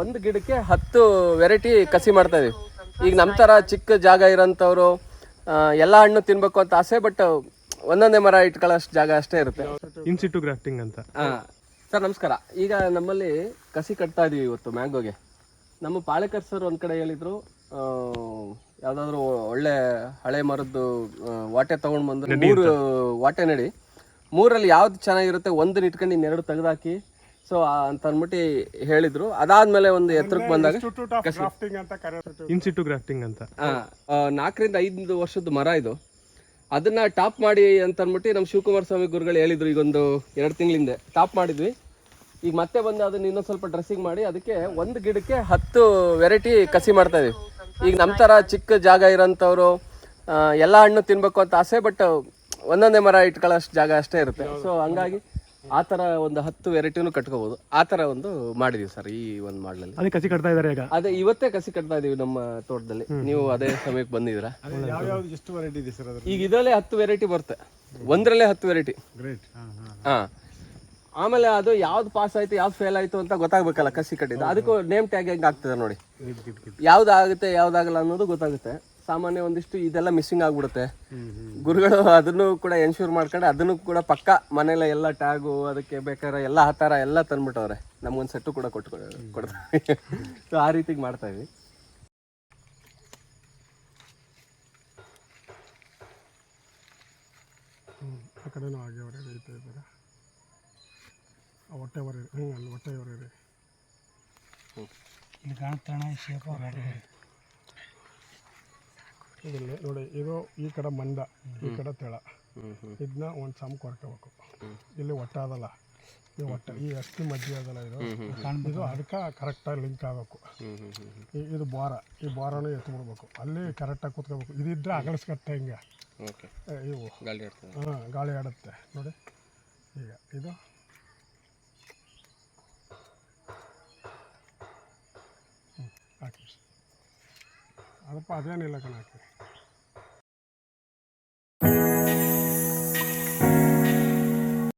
ಒಂದು ಗಿಡಕ್ಕೆ ಹತ್ತು ವೆರೈಟಿ ಕಸಿ ಮಾಡ್ತಾ ಇದೀವಿ ಈಗ ನಮ್ಮ ಥರ ಚಿಕ್ಕ ಜಾಗ ಇರೋಂಥವ್ರು ಎಲ್ಲ ಹಣ್ಣು ತಿನ್ಬೇಕು ಅಂತ ಆಸೆ ಬಟ್ ಒಂದೊಂದೇ ಮರ ಇಟ್ಕೊಳ್ಳೋಷ್ಟು ಜಾಗ ಅಷ್ಟೇ ಇರುತ್ತೆ. ಇನ್ಸಿಟು ಗ್ರಾಫ್ಟಿಂಗ್ ಅಂತ. ಸರ್ ನಮಸ್ಕಾರ. ಈಗ ನಮ್ಮಲ್ಲಿ ಕಸಿ ಕಟ್ತಾ ಇದೀವಿ ಇವತ್ತು ಮ್ಯಾಂಗೋಗೆ. ನಮ್ಮ ಪಾಳೆಕರ್ ಸರ್ ಒಂದ್ ಕಡೆ ಹೇಳಿದ್ರು ಯಾವ್ದಾದ್ರು ಒಳ್ಳೆ ಹಳೆ ಮರದ್ದು ವಾಟೆ ತಗೊಂಡ್ ಬಂದು ಮೂರು ವಾಟೆ ನಡಿ. ಮೂರಲ್ಲಿ ಯಾವ್ದು ಚೆನ್ನಾಗಿರುತ್ತೆ ಒಂದನ್ನ ಇಟ್ಕೊಂಡು ಇನ್ನೆರಡು ತೆಗೆದಾಕಿ ಸೊ ಅಂತ ಅಂದ್ಬಿಟ್ಟು ಹೇಳಿದ್ರು. ಅದಾದ್ಮೇಲೆ ಒಂದು ಎತ್ತರಕ್ಕೆ ಬಂದಾಗ ಇನ್ಸಿಟು ಗ್ರಾಫ್ಟಿಂಗ್ ಅಂತ ನಾಲ್ಕರಿಂದ ಐದು ವರ್ಷದ ಮರ ಇದು. ಅದನ್ನ ಟಾಪ್ ಮಾಡಿ ಅಂತ ಅಂದ್ಬಿಟ್ಟು ನಮ್ಮ ಶಿವಕುಮಾರ ಸ್ವಾಮಿ ಗುರುಗಳು ಹೇಳಿದ್ರು ಈಗ ಒಂದು ಎರಡು ತಿಂಗಳಿಂದ. ಟಾಪ್ ಮಾಡಿದ್ವಿ. ಈಗ ಮತ್ತೆ ಬಂದು ಅದನ್ನ ಇನ್ನೊಂದು ಸ್ವಲ್ಪ ಡ್ರೆಸ್ಸಿಂಗ್ ಮಾಡಿ ಅದಕ್ಕೆ ಒಂದು ಗಿಡಕ್ಕೆ ಹತ್ತು ವೆರೈಟಿ ಕಸಿ ಮಾಡ್ತಾ ಇದೀವಿ. ಈಗ ನಮ್ಮ ಥರ ಚಿಕ್ಕ ಜಾಗ ಇರೋಂಥವ್ರು ಆ, ಎಲ್ಲ ಹಣ್ಣು ತಿನ್ಬೇಕು ಅಂತ ಆಸೆ ಬಟ್ ಒಂದೊಂದೇ ಮರ ಇಟ್ಕೊಳ್ಳೋಷ್ಟು ಜಾಗ ಅಷ್ಟೇ ಇರುತ್ತೆ. ಸೊ ಹಂಗಾಗಿ ಆ ಥರ ಒಂದು ಹತ್ತು ವೆರೈಟಿನೂ ಕಟ್ಕೋಬಹುದು ಆ ಥರ ಒಂದು ಮಾಡಿದೀವಿ ಸರ್ ಈ ಒಂದು ಮಾಡಲಲ್ಲಿ. ಅದೇ ಕಸಿ ಕಟ್ತಾ ಇದಾರೆ ಈಗ? ಅದೇ ಇವತ್ತೇ ಕಸಿ ಕಟ್ತಾ ಇದೀವಿ ನಮ್ಮ ತೋಟದಲ್ಲಿ. ನೀವು ಅದೇ ಸಮಯಕ್ಕೆ ಬಂದಿದ್ದೀರಾ? ಎಷ್ಟು ವೆರೈಟಿ ಇದೆ ಸರ್ ಈಗ ಇದರಲ್ಲೇ ಹತ್ತು ವೆರೈಟಿ ಬರುತ್ತೆ. ಒಂದರಲ್ಲೇ ಹತ್ತು ವೆರೈಟಿ ಗ್ರೇಟ್ ಹಾಂ ಆಮೇಲೆ ಅದು ಯಾವ್ದು ಪಾಸ್ ಆಯ್ತು ಯಾವ್ದು ಫೇಲ್ ಆಯ್ತು ಅಂತ ಗೊತ್ತಾಗ್ಬೇಕಲ್ಲ ಕಸಿ ಕಟ್ಟಿದ್ದು. ಅದಕ್ಕೂ ನೇಮ್ ಟ್ಯಾಗ್ ಹೆಂಗ್ ಆಗ್ತದೆ ನೋಡಿ. ಯಾವ್ದಾಗುತ್ತೆ ಯಾವ್ದು ಆಗುತ್ತೆ ಯಾವ್ದಾಗಲ್ಲ ಅನ್ನೋದು ಗೊತ್ತಾಗುತ್ತೆ. ಸಾಮಾನ್ಯ ಒಂದಿಷ್ಟು ಇದೆಲ್ಲ ಮಿಸ್ಸಿಂಗ್ ಆಗ್ಬಿಡುತ್ತೆ. ಗುರುಗಳು ಅದನ್ನು ಕೂಡ ಎನ್ಶೂರ್ ಮಾಡ್ಕೊಂಡು ಅದನ್ನು ಕೂಡ ಪಕ್ಕ ಮನೇಲೆ ಎಲ್ಲ ಟ್ಯಾಗು ಅದಕ್ಕೆ ಬೇಕಾದ್ರೆ ಎಲ್ಲ ಆ ಥರ ಎಲ್ಲ ತಂದ್ಬಿಟ್ಟವ್ರೆ. ನಮ್ಗೊಂದು ಸೆಟ್ಟು ಕೂಡ ಕೊಟ್ಟು ಕೊಡ್ತಾರೆ. ಸೊ ಆ ರೀತಿಗೆ ಮಾಡ್ತಾ ಇದ್ವಿ. ಆ ಕಡೆನೂ ಹಾಗೆ ಅವರೇ ಬೆಳೀತಾ ಇದ್ದಾರೆ. ಹೊಟ್ಟೆ ಹೊರೆ ಹ್ಞೂ ಅಲ್ಲಿ ಹೊಟ್ಟೆ ಹೊರೆ ಇಲ್ಲಿ ಕಾಣ್ತಾಣ ಶೇಪ ಇಲ್ಲಿ ನೋಡಿ ಇದು ಈ ಕಡೆ ಮಂದ ಈ ಕಡೆ ತೆಳ. ಇದನ್ನ ಒಂದು ಸಮ ಕೊರ್ಕೋಬೇಕು. ಇಲ್ಲಿ ಒಟ್ಟಾದಲ್ಲ ಅದಲ್ಲ. ಈ ಒಟ್ಟ ಈ ಅಷ್ಟು ಮಜ್ಜಿ ಅದಲ್ಲ ಇದು. ಇದು ಅದಕ್ಕೆ ಕರೆಕ್ಟಾಗಿ ಲಿಂಕ್ ಆಗಬೇಕು. ಇದು ಬೋರ ಈ ಬೋರನೂ ಎತ್ಬಿಡ್ಬೇಕು. ಅಲ್ಲಿ ಕರೆಕ್ಟಾಗಿ ಕೂತ್ಕೋಬೇಕು. ಇದಿದ್ರೆ ಅಗಲಿಸ್ಕತ್ತೆ ಹಿಂಗೆ. ಇವು. ಹಾಂ ಗಾಳಿ ಆಡುತ್ತೆ. ನೋಡಿ. ಈಗ ಇದು. ಹ್ಞೂ ಹಾಕಿ. അതിപ്പോൾ അത് തന്നെയല്ല കണക്ക്.